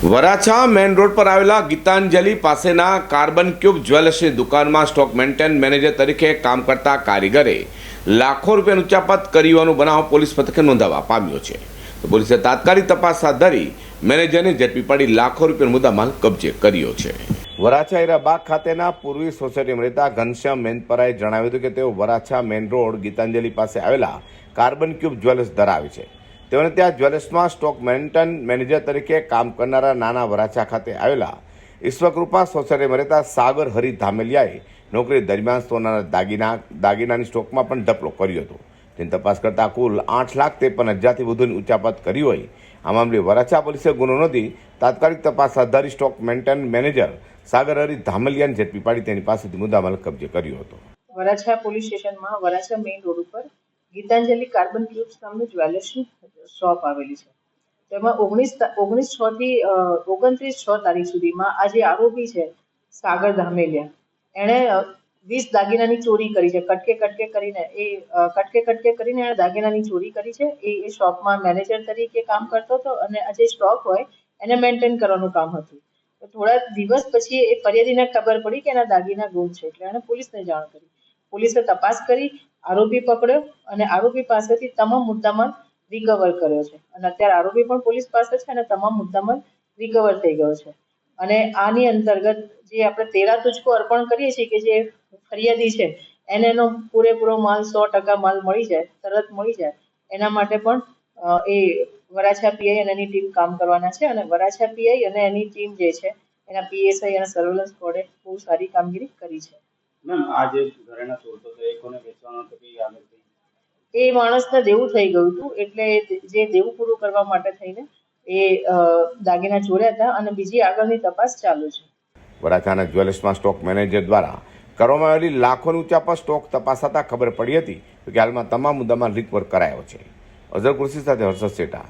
Varachha main road પર આવેલા ગીતાંજલિ પાસેના કાર્બન ક્યુબ જ્વેલર્સની દુકાનમાં સ્ટોક મેન્ટેન મેનેજર તરીકે કામ કરતા કારીગરે લાખો રૂપિયાનું ઉચ્ચાપત હોવાનો બનાવ પોલીસ મથકે નોંધાવા પામ્યો છે. પોલીસે તાત્કાલિક તપાસ હાથ ધરી મેનેજરને ઝડપી પાડી લાખો રૂપિયાનો મુદ્દામાલ કબજે કર્યો છે. વરાછા હીરાબાગ ખાતેના પૂર્વી સોસાયટીમાં રહેતા ઘનશ્યામ મેનપરાએ જણાવ્યું હતું કે તેઓ વરાછા મેઇન રોડ ગીતાંજલિ પાસે આવેલા કાર્બન ક્યુબ જ્વેલર્સ ધરાવે છે. તેઓને ત્યાં જ્વેલર્સમાં સ્ટોક મેન્ટન મેનેજર તરીકે કામ કરનારા નાના વરાછા ખાતે આવેલા ઈશ્વકૃપા સોસાયટીમાં રહેતા સાગર હરિ ધામેલિયાએ નોકરી દરમિયાન સોનાના દાગીના, દાગીનાની સ્ટોકમાં પણ ઢપલો કર્યો હતો. તેની તપાસ કરતા કુલ આઠ લાખ ત્રેપન હજારથી વધુની ઉચાપત કરી હોય. આ મામલે વરાછા પોલીસે ગુનો નોંધી તાત્કાલિક તપાસ હાથ stock maintain manager Sagar Hari ધામલિયાને ઝડપી પાડી તેની પાસેથી મુદ્દામાલ કબજે કર્યો હતો. વરાછા પોલીસ સ્ટેશનમાં વરાછા મેઇન રોડ ઉપર ગીતાંજલિ કાર્બન ક્યુબ્સ નામનું જ્વેલર્સની શોપ આવેલી છે. તેમાં ઓગણીસ ઓગણીસ છ થી ઓગણત્રીસ છ તારીખ સુધીમાં આ જે આરોપી છે, સાગર ધામેલિયા, એણે વીસ દાગીનાની ચોરી કરી છે. કટકે કટકે કરીને, એ કટકે કટકે કરીને એણે દાગીનાની ચોરી કરી છે. એ એ શોપમાં મેનેજર તરીકે કામ કરતો હતો અને આ જે સ્ટોક હોય, એને મેન્ટેન કરવાનું કામ હતું. તો થોડા દિવસ પછી એ ફરિયાદીને ખબર પડી કે એના દાગીના ગુમ છે, એટલે એણે પોલીસને જાણ કરી. પોલીસે તપાસ કરી, આરોપી પકડ્યો અને આરોપી પાસેથી તમામ મુદ્દામાલ રિકવર કર્યો છે. અને અત્યારે આરોપી પણ પોલીસ પાસે છે અને તમામ મુદ્દામાલ રિકવર થઈ ગયો છે. અને આની અંતર્ગત જે આપણે તેરા તુજકો અર્પણ કરીએ છીએ કે જે ફરિયાદી છે, એને એનો પૂરેપૂરો માલ સો ટકા માલ મળી જાય, તરત મળી જાય. એના માટે પણ એ વરાછા પીઆઈ અને એની ટીમ કામ કરવાના છે. અને વરાછા પીઆઈ અને એની ટીમ જે છે, એના પીએસઆઈ અને સર્વેલન્સ બોર્ડે બહુ સારી કામગીરી કરી છે. મેમ આજે ઘરેણા ચોરતો હતો, એ વેચવાનો તો કે એ માણસને દેવું થઈ ગયું હતું, એટલે જે દેવું પૂરું કરવા માટે થઈને એ દાગીના ચોર્યા હતા અને બીજી આગળની તપાસ ચાલુ છે. વરાછાના જ્વેલર્સમાં સ્ટોક મેનેજર દ્વારા કરવામાં આવેલી લાખોની પર સ્ટોક તપાસાતા ખબર પડી હતી કે હાલમાં તમામ મુદ્દામાં રિકવર કરાયો છે. અઝર કૃષિ સાથે હર્ષદ શેઠા.